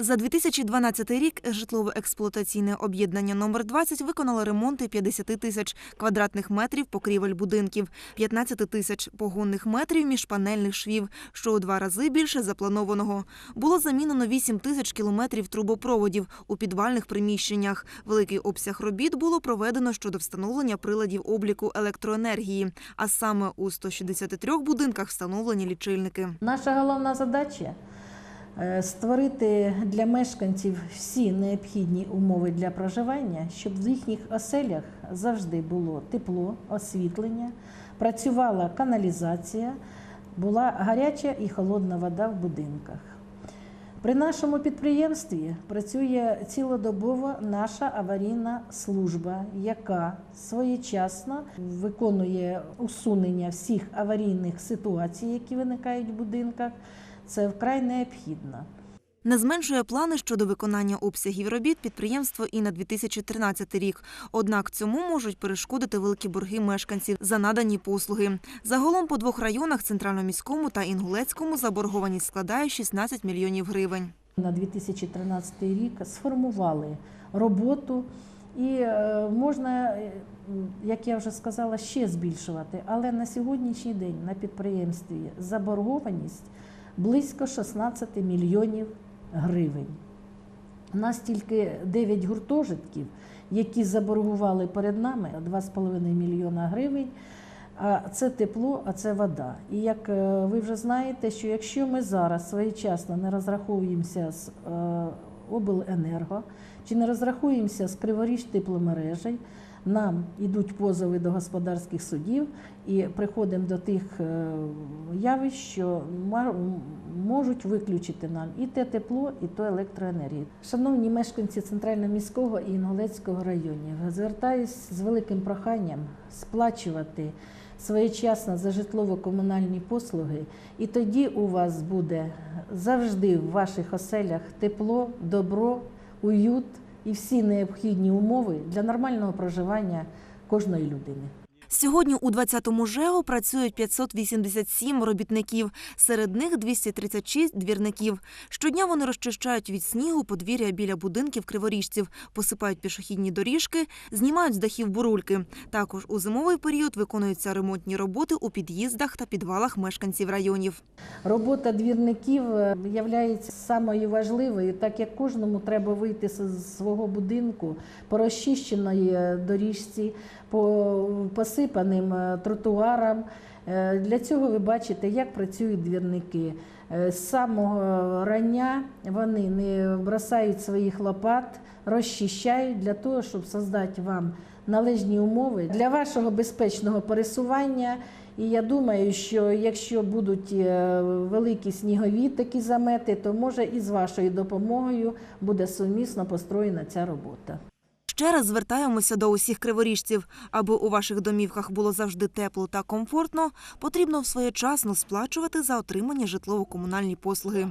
За 2012 рік житлово-експлуатаційне об'єднання номер 20 виконало ремонти 50 тисяч квадратних метрів покрівель будинків, 15 тисяч погонних метрів міжпанельних швів, що у два рази більше запланованого. Було замінено 8 тисяч кілометрів трубопроводів у підвальних приміщеннях. Великий обсяг робіт було проведено щодо встановлення приладів обліку електроенергії, а саме у 163 будинках встановлені лічильники. Наша головна задача створити для мешканців всі необхідні умови для проживання, щоб в їхніх оселях завжди було тепло, освітлення, працювала каналізація, була гаряча і холодна вода в будинках. При нашому підприємстві працює цілодобово наша аварійна служба, яка своєчасно виконує усунення всіх аварійних ситуацій, які виникають в будинках. Це вкрай необхідно. Не зменшує плани щодо виконання обсягів робіт підприємство і на 2013 рік. Однак цьому можуть перешкодити великі борги мешканців за надані послуги. Загалом по двох районах центральноміському та інгулецькому заборгованість складає 16 мільйонів гривень. На 2013 рік сформували роботу і е, можна, е, як я вже сказала, ще збільшувати. Але на сьогоднішній день на підприємстві заборгованість близько 16 мільйонів гривень. У нас тільки 9 гуртожитків, які заборгували перед нами 2,5 мільйона гривень. А це тепло, а це вода. І як е, ви вже знаєте, що якщо ми зараз своєчасно не розраховуємося з е, обленерго чи не розрахуємося з Криворіж тепломережей, нам йдуть позови до господарських судів і приходимо до тих е, явищ, що можуть виключити нам і те тепло, і то електроенергію. Шановні мешканці центрально-міського і Інгулецького районів, звертаюсь з великим проханням сплачувати своєчасно за житлово-комунальні послуги, і тоді у вас буде завжди в ваших оселях тепло, добро, уют і всі необхідні умови для нормального проживання кожної людини. Сьогодні у 20-му ЖЕО працюють 587 робітників, серед них 236 двірників. Щодня вони розчищають від снігу подвір'я біля будинків криворіжців, посипають пішохідні доріжки, знімають з дахів бурульки. Також у зимовий період виконуються ремонтні роботи у під'їздах та підвалах мешканців районів. Робота двірників є самою важливою, так як кожному треба вийти з свого будинку по розчищеної е, доріжці, по посипаним е, тротуарам. Е, Для цього ви бачите, як працюють двірники. Е, З самого рання вони не бросають своїх лопат, розчищають для того, щоб создати вам належні умови для вашого безпечного пересування. І я думаю, що якщо будуть великі снігові такі замети, то може і з вашою допомогою буде сумісно построєна ця робота. Ще раз звертаємося до усіх криворіжців. Аби у ваших домівках було завжди тепло та комфортно, потрібно своєчасно сплачувати за отримані житлово-комунальні послуги.